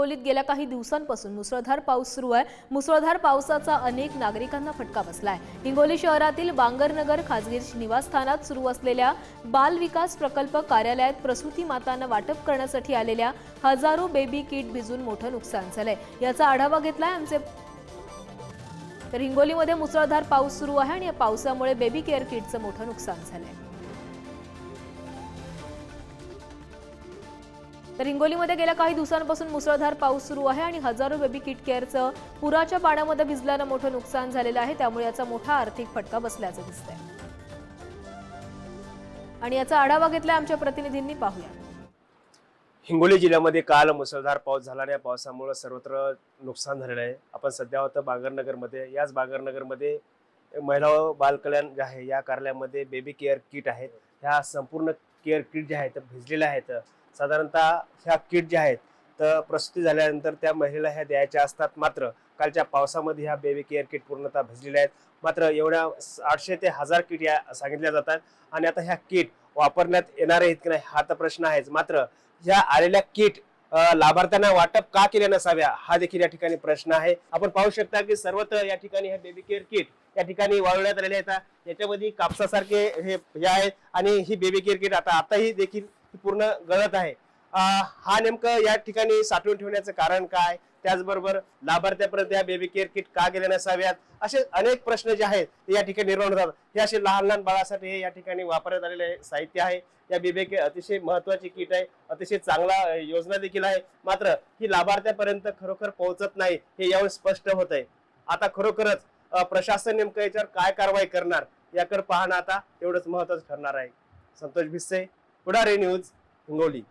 हिंगोलीत गेल्या काही दिवसांपासून मुसळधार पाऊस सुरू आहे. मुसळधार पावसाचा अनेक नागरिकांना फटका बसलाय. हिंगोली शहरातील बांगरनगर खाजगी निवासस्थानात सुरू असलेल्या बाल विकास प्रकल्प कार्यालयात प्रसूती मातांना वाटप करण्यासाठी आलेल्या हजारो बेबी किट भिजून मोठं नुकसान झालंय. याचा आढावा घेतलाय आमचे तर हिंगोलीमध्ये मुसळधार पाऊस सुरू आहे आणि या पावसामुळे बेबी केअर किटचं मोठं नुकसान झालंय. तर हिंगोलीमध्ये गेल्या काही दिवसांपासून मुसळधार पाऊस सुरू आहे आणि हजारो बेबी किट केअरचं पुराच्या पाण्यामध्ये भिजल्यानं मोठं नुकसान झालेलं आहे. त्यामुळे याचा मोठा आर्थिक फटका बसल्याचं दिसतंय. आणि याचा आढावा घेतला आमच्या प्रतिनिधींनी. पाहूया. हिंगोली जिल्ह्यामध्ये काल मुसळधार पाऊस झाला या पावसामुळे सर्वत्र नुकसान झालेलं आहे. आपण सध्या होतं बागरनगरमध्ये. याच बागरनगरमध्ये महिला व बालकल्याण जे आहे या कार्यालयामध्ये बेबी केअर किट आहेत. ह्या संपूर्ण केअर किट जे आहेत भिजलेल्या आहेत. साधारणतः ह्या किट ज्या आहेत तर प्रसूती झाल्यानंतर त्या महिलेला ह्या द्यायच्या असतात. मात्र कालच्या पावसामध्ये ह्या बेबी केअर किट पूर्णतः भिजलेल्या आहेत. मात्र एवढ्या आठशे ते हजार किट या सांगितल्या जातात आणि आता ह्या किट वापरण्यात येणार आहेत की नाही हा तर प्रश्न आहेच. मात्र ह्या आलेल्या किट लाभार्थ्यांना वाटप का केल्या नसाव्या हा देखील या ठिकाणी प्रश्न आहे. आपण पाहू शकता की सर्वत्र या ठिकाणी ह्या बेबी केअर किट या ठिकाणी वाळवण्यात आलेल्या आहेत. याच्यामध्ये कापसासारखे हे हे आहेत आणि ही बेबी केअर किट आता आताही देखील ही पूर्ण गळत आहे. हा नेमकं या ठिकाणी साठवून ठेवण्याचं कारण काय? त्याचबरोबर लाभार्थ्यापर्यंत या बेबी केअर किट का गेल्या नसाव्यात? असे अनेक प्रश्न जे आहेत ते या ठिकाणी निर्माण होतात. हे असे लहान लहान बाळासाठी हे या ठिकाणी वापरण्यात आलेले साहित्य आहे. या बेबी केअर अतिशय महत्वाची किट आहे. अतिशय चांगला योजना देखील आहे. मात्र ही लाभार्थ्यापर्यंत खरोखर पोहोचत नाही हे यावेळी स्पष्ट होत आहे आता खरोखरच प्रशासन नेमकं याच्यावर काय कारवाई करणार याकडे पाहणं आता एवढंच महत्वाचं ठरणार आहे. संतोष भिस्से पुढारे न्यूज हिंगोली.